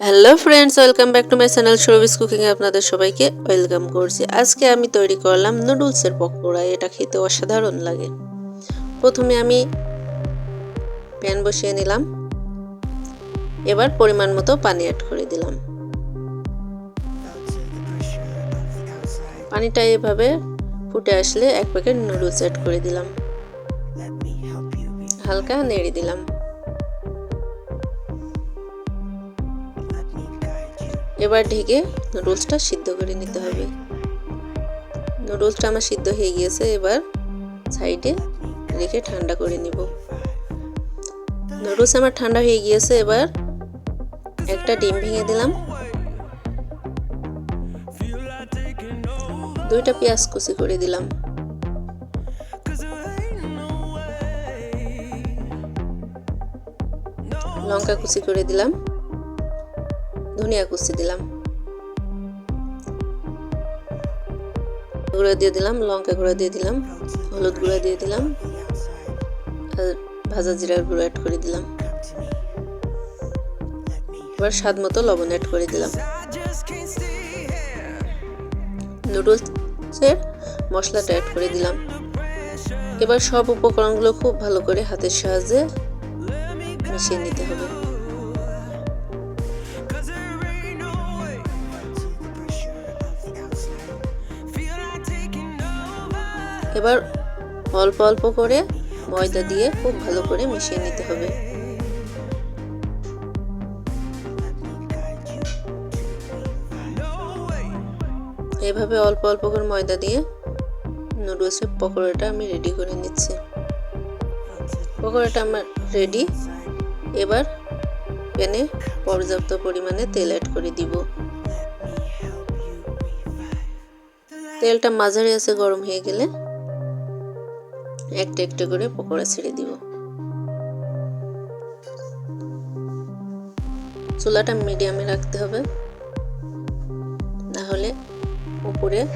Hello friends welcome back to my channel Shobis cooking এ আপনাদের সবাইকে welcome করছি। আজকে আমি তৈরি করলাম নুডলসের পকোড়া, এটা খেতে অসাধারণ লাগে। প্রথমে আমি প্যান বসিয়ে নিলাম, এবার পরিমাণ মতো পানি অ্যাড করে দিলাম। পানিটা এভাবে ফুটে আসলে এক প্যাকেট নুডলস অ্যাড করে দিলাম। হালকা নেড়ে দিলাম। এবার ঢেকে নুডলসটা সিদ্ধ করে নিতে হবে। নুডলসটা আমার সিদ্ধ হয়ে গিয়েছে, এবার সাইডে রেখে ঠান্ডা করে নিব। নুডলস আমার ঠান্ডা হয়ে গিয়েছে, এবার একটা ডিম ভেঙে দিলাম। দুইটা পেঁয়াজ কুচি করে দিলাম। লঙ্কা কুচি করে দিলাম। ধনিয়া কুচি দিলাম। গুঁড়া দিয়ে দিলাম, লঙ্কা গুঁড়া দিয়ে দিলাম, হলুদ গুঁড়া দিয়ে দিলাম, আর ভাজা জিরার গুঁড়ো অ্যাড করে দিলাম। এবার স্বাদ মতো লবণ অ্যাড করে দিলাম। নুডলসের মশলাটা অ্যাড করে দিলাম। এবার সব উপকরণগুলো খুব ভালো করে হাতের সাহায্যে মিশিয়ে নিতে হবে। এবার অল্প অল্প করে ময়দা দিয়ে খুব ভালো করে মিশিয়ে নিতে হবে। এভাবে অল্প অল্প করে ময়দা দিয়ে নুডলসের পকোড়াটা আমি রেডি করে নিচ্ছি। পকোড়াটা আমার রেডি। এবার প্যানে পর্যাপ্ত পরিমাণে তেল অ্যাড করে দিব। তেলটা মাঝারি আছে, গরম হয়ে গেলে একটা একটা করে পকোড়া ছেড়ে দিব। চুলাটা মিডিয়ামে রাখতে হবে। না হলে উপরে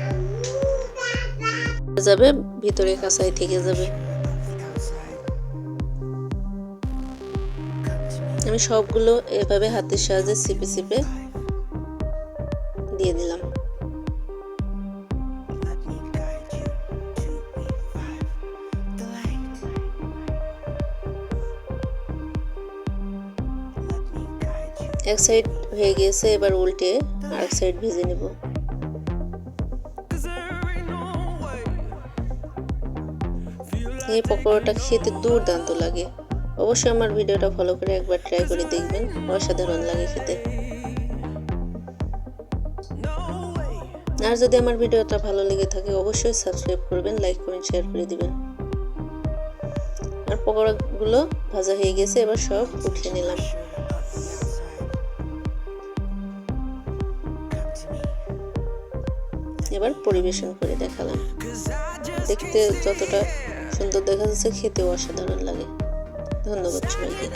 যাবে, ভিতরে কাঁচাই থেকে যাবে। আমি সবগুলো এভাবে হাতের সাহায্যে চিপে চিপে দিয়ে দিলাম। এক সাইড হয়ে গিয়েছে এবার উল্টে আরেক সাইড ভেজে নেব। এই পকোড়াটা খেতে দুর্দান্ত লাগে। অবশ্যই আমার ভিডিওটা ফলো করে একবার ট্রাই করে দেখবেন, অসাধারণ লাগে খেতে। আর যদি আমার ভিডিওটা ভালো লেগে থাকে, অবশ্যই সাবস্ক্রাইব করবেন লাইক করবেন শেয়ার করে দিবেন। আর পকোড়াগুলো ভাজা হয়ে গেছে, এবার সব উঠিয়ে নিলাম। এবার পরিবেশন করে দেখালাম। দেখতে যতটা সুন্দর দেখা যাচ্ছে খেতেও অসাধারণ লাগে। ধন্যবাদ সবাইকে।